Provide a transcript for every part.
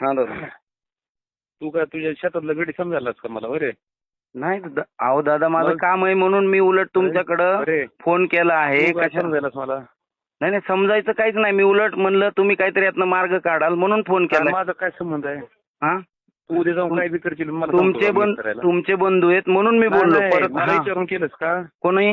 हा दादा. तू काय तुझ्या शेतातलं गडी समजायलास का मला? बरे नाही दादा अहो दादा माझं मग? काम आहे म्हणून मी उलट तुमच्याकडं अरे. फोन केला आहे. तू काय कशा समजायलास मला? नाही नाही समजायचं काहीच नाही. मी उलट म्हणलं तुम्ही काहीतरी यातनं मार्ग काढाल म्हणून फोन केला माझा काय संबंध आहे? हा? तू उद्या जाऊन काय बी करशील मला तुमचे का करायला? तुमचे बंधू आहेत म्हणून मी नाही, बोललो नाही, परत. मला हा. विचारून केलंस का? कोणी?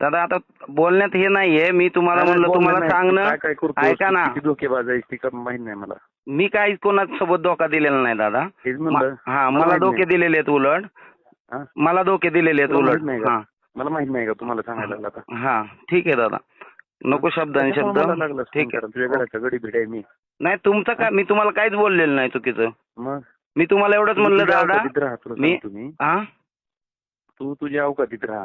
दादा आता बोलण्यात हे नाहीये. मी तुम्हाला नाही, म्हणलं तुम्हाला नाही. सांगणं. काय काय करतोस? ऐका ना. किती धोकेबाज आहेस ती का माहीत नाही मला. मी काही कोणासोबत धोका दिलेला नाही दादा. मा- हा मला माहीत धोके नाही. दिलेले आहेत उलट. हा? मला धोके दिलेले आहेत तुला उलट. माहीत नाही का? हा. मला माहीत नाही का तुम्हाला सांगायला लागला आता? हा ठीक आहे दादा. नको शब्द आणि शब्द. त्याच्यामुळे मला लागलं ठीक आहे. तुझ्या घराचा गडी भिड आहे मी. नाही तुमचं काय? मी तुम्हाला काहीच बोललेलं नाही चुकीचं. मग? मी तुम्हाला एवढंच म्हणलं तुझ्या दादा. अवकातीत राहा तुला मी- सांगतो मी. हा तू तुझ्या अवकातीत राहा.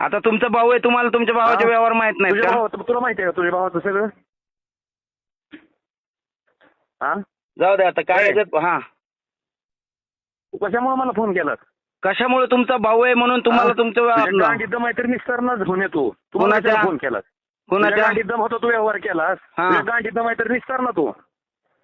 आता तुमचा भाऊ आहे तुम्हाला तुमच्या भावाचे हा. व्यवहार माहीत नाहीत तुझ्या का भावाचं तुला माहिती आहे का तुझ्या भावाचं सगळं हा जाऊ द्या आता काय. याच्यात हा तू कशामुळे मला फोन केलास कशामुळे तुमचा भाऊ आहे म्हणून तुम्हाला हा? तुमचं व्यवहार गांडीत तर निस्तारणाच येतो तू मला कोणाच्या? कशाला फोन केलास तुझ्या कोणाच्या गांडीत होता तू व्यवहार केलास हा. गांडीत तर निस्तार ना तू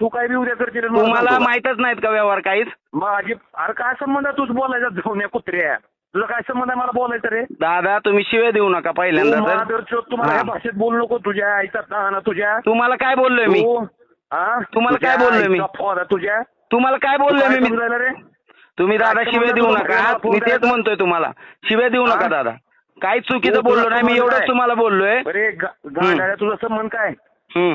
तू काय बी उद्या करशील आणि मला तुम्हाला सांगतो? माहितच नाहीत का व्यवहार काहीच? माझी अरे काय संबंध आहे? तूच बोलायचा जाऊन या कुत्र्या. तुझा काय संबंध आहे मला बोलायचं रे? दादा तुम्ही शिव्या देऊ नका पहिल्यांदा तर. तुम्हाला हा. या भाषेत बोलू नको. तुझ्या आईचा ताना तुझ्या. तुम्हाला काय बोललोय मी? तू हा? तुम्हाला तुझ्या काय बोललोय मी? आईचा तुझ्या. तुम्हाला काय बोललोय काय मी? समजायला रे? तुम्ही दादा काय शिव्या संबंध देऊ नका. फोन मी तेच करायचा? म्हणतोय तुम्हाला. शिव्या देऊ नका हा? दादा. काही चुकीचं तू- बोललो तुझा नाही. मी एवढंच काय? तुम्हाला बोललोय. अरे गा- गांडाळ्या तुझा संबंध काय? हम्म.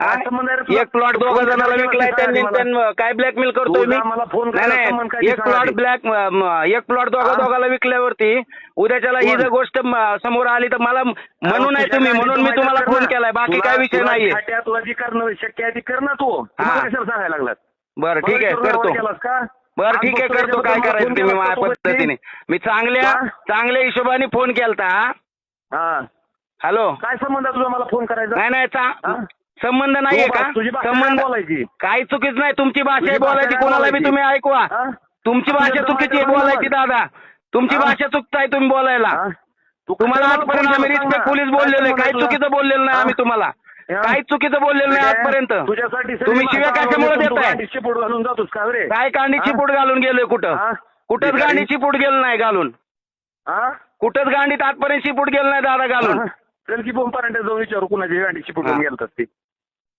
एक प्लॉट दोघा जणांना विकलाय त्यांनी काय ब्लॅकमेल करतोय मी? नाही नाही. एक प्लॉट? ब्लॅक एक प्लॉट दोघा? दोघाला विकल्यावरती उद्याच्याला ही? जर गोष्ट समोर आली तर मला म्हणून नाही तुम्ही म्हणून मी तुम्हाला फोन. केलाय. बाकी काय विषय तुला नाहीये. खाट्या तुला जी करणं शक्य आहे ती. कर ना तू सांगायला लागलात बरं ठीक आहे करतो? बरं ठीक आहे करतो. काय करायचं तुम्ही माझ्या? पद्धतीने? मी चांगल्या? चांगल्या हिशोबाने फोन केलता हॅलो? काय संबंध तुझा मला फोन करायचा? नाही नाही संबंध नाहीये तू का बा- तुझी भाषा संबंध काय बोलायची काही चुकीच नाही तुमची भाषा तुझी आहे भाषा बोलायची काय कोणाला बी बोलायची? तुम्ही ऐकवा हा? तुमची भाषा चुकीची आहे बोलायची. दादा तुमची हा? भाषा चुकताय तुम्ही बोलायला हा? तू तुम्हाला कशाला आजपर्यंत आम्ही रिस्पेक्ट? पोलीस काय बोललेलो आहे तुला? चुकीचं बोललेलं नाही हा? आम्ही तुम्हाला हा? काही चुकीचं बोललेलं नाही. आजपर्यंत सगळी तुम्ही शिव्या माणसं कशामुळे आवडून तू देताय गांडीची पोट घालून जातोस का रे काय गांडीची हा? पूट घालून गेलोय कुठं हा? कुठंच भिकारी? गांडीची पूट गेलं नाही घालून हा? कुठंच गांडीत आजपर्यंत शिपूट गेलं नाही दादा घालून हा? चल की बोंब पर्यंत जाऊन विचारू कुणाची गांडीची पोट हा. गेलत असते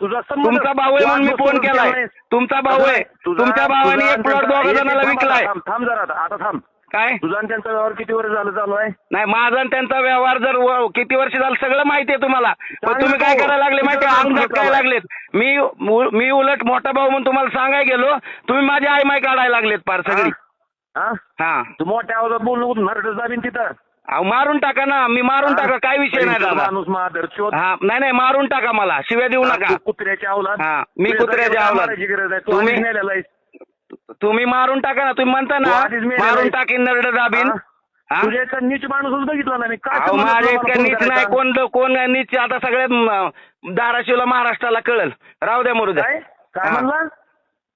तुझा तुमचा भाऊ आहे म्हणून मी फोन केलाय. तुमचा भाऊ आहे. तुमच्या भावाने एक प्लॉट दोघा जणांना विकलाय थांब जरा आता आता थांब. काय? तुझा आणि त्यांचा व्यवहार किती वर्ष झालं चालू आहे? नाही माझा आणि त्यांचा व्यवहार जर व- किती वर्ष झालं सगळं माहिती आहे तुम्हाला. पण तुम्ही काय भाऊ. करायला लागले माहिती झटकायला झालं? लागलेत? मी उ- मी उलट मोठा भाऊ म्हणून तुम्हाला सांगायला गेलो. तुम्ही माझी आई माय काढायला लागलेत पार सगळी. हा हा. तू मोठ्या आवाजात बोलू नरडच दाबीन तिथं. अहो मारून टाका ना मी मारून? टाका काय विषय नाही पैसा दादा माणूस हा नाही नाही मारून टाका मला शिव्या देऊ नका तू कुत्र्याच्या अवलाद हा, मी तुझ्या कुत्र्याच्या जागेवर अवलाद. मारायची गरज आहे तू तुम्ही- आधीच नेलेला आहेस. तुम्ही मारून टाका ना तुम्ही म्हणता तू ना आधीच मेलेला मारून आहेस. टाकीन नरड दाबीन हा? हा? तुझ्या इतका नीच माणूसच बघितला नाही मी काय अहो संबंध माझ्या तुला इतकं नीच नाही करायचा? कोण कोण नीच आता सगळ्या म, धाराशिवला महाराष्ट्राला कळल राहू द्या मरू द्या काय काय हा. म्हणला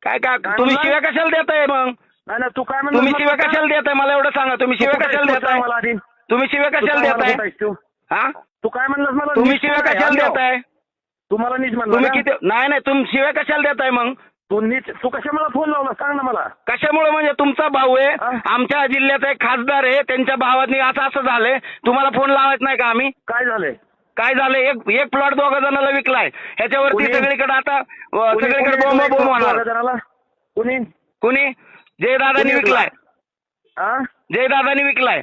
काय काय काय तुम्ही म्हणला? शिव्या कशाला देताय मग नाही नाही तू काय म्हणला तुम्ही शिव्या? कशाला देताय मला एवढं सांगा तुम्ही शिव्या कशाला देताय मला आधी. तुम्ही शिव्या कशाला देताय? हा? तू काय म्हणलास मला? तुम्ही शिव्या कशाला? देताय? तू मला नीच म्हणला तुम्ही? किती नाही नाही तुम्ही शिव्या कशाला देताय मग? तू नीच तू कशा मला फोन लावला? सांग ना मला. कशामुळे म्हणजे तुमचा भाऊ आहे? आमच्या जिल्ह्याचा एक खासदार आहे त्यांच्या भावानी असं असं झालंय. तुम्हाला फोन लावायच नाही का आम्ही? काय झालंय? काय झालंय? एक एक प्लॉट दोघा जणांना विकलाय. ह्याच्यावरती? सगळीकडे आता सगळीकडे बोंब बोंब होणार. जणाला? कुणी? कुणी? जयदादानी विकलाय. हा जयदादानी विकलाय.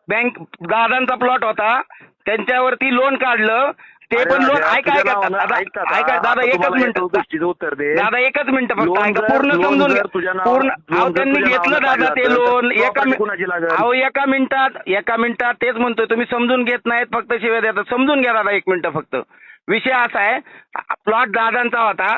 बँक दादांचा प्लॉट होता. त्यांच्यावरती लोन काढलं. ते पण लोन ऐका ऐका. दादा ऐक दादा एकच मिनिट. उत्तर दे. दादा एकच मिनिट फक्त ऐका. पूर्ण समजून घ्या. पूर्ण अहो त्यांनी घेतलं दादा ते लोन एका? अहो एका मिनिटात एका मिनिटात तेच म्हणतोय. तुम्ही समजून घेत नाहीत फक्त शिवाय देतात. समजून घ्या दादा एक मिनिट फक्त. विषय असा आहे. प्लॉट दादांचा होता.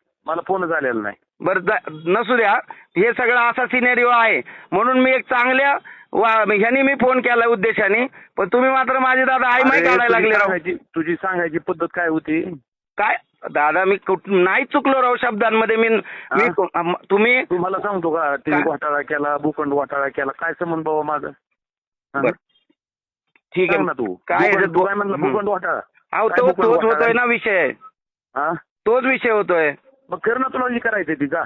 मला फोनच आलेला नाही. बरं नसू द्या. हे सगळं असा सिनेरिओ आहे. म्हणून मी एक चांगल्या वा- ह्यानी मी फोन केला उद्देशाने. पण तुम्ही मात्र माझे दादा आई माही अरे, काढायला लागले सांगायची तुझी सांगायची पद्धत काय होती? काय? दादा मी नाही चुकलो राव शब्दांमध्ये. मी तुम्ही तू मला सांगतो का? तिने? घोटाळा केला भूखंड घोटाळा केला. काय संबंध बाबा माझा. ठीक सांग ना आहे तू. काय तू काय म्हणलं. भूखंड घोटाळा. अहो तोच होतोय आहे? ना विषय. हा? तोच विषय होतोय. मग कर ना तुला जी करायचंय ती जा.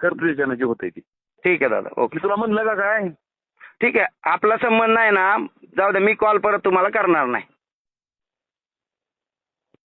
कर जी होतंय ती. ठीक आहे दादा. ओके. मी तुला म्हणलं का काय? ठीक आहे. आपला संबंध नाही ना जाऊ द्या मी कॉल परत तुम्हाला करणार नाही.